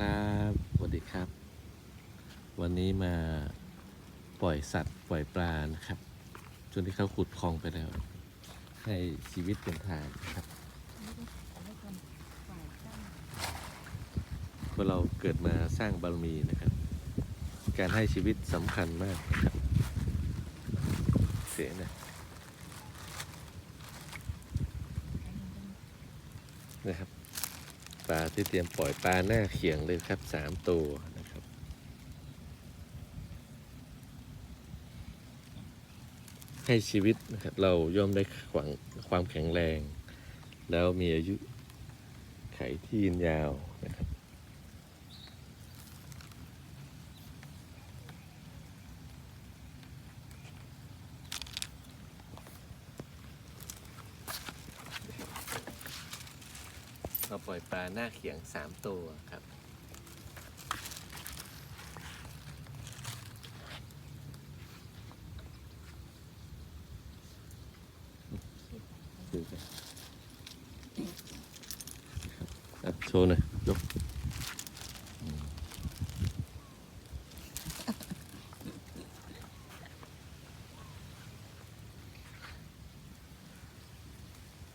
ครับสวัสดีครับ วันนี้มาปล่อยสัตว์ปล่อยปลานะครับจนที่เขาขุดคลองไปแล้ว ให้ชีวิตเป็นทางนครับพวกเราเกิดมาสร้างบารมีนะครับ การให้ชีวิตสำคัญมากครับเสียนะนะครับ ปลาที่เตรียมปล่อยปลาหน้าเขียงเลยครับสามตัวนะครับ ให้ชีวิตนะครับเราย่อมได้ความความแข็งแรง แล้วมีอายุไขที่ยืนยาวนะครับ เราปล่อยปลาหน้าเขียงสามตัวครับ โชว์หน่อย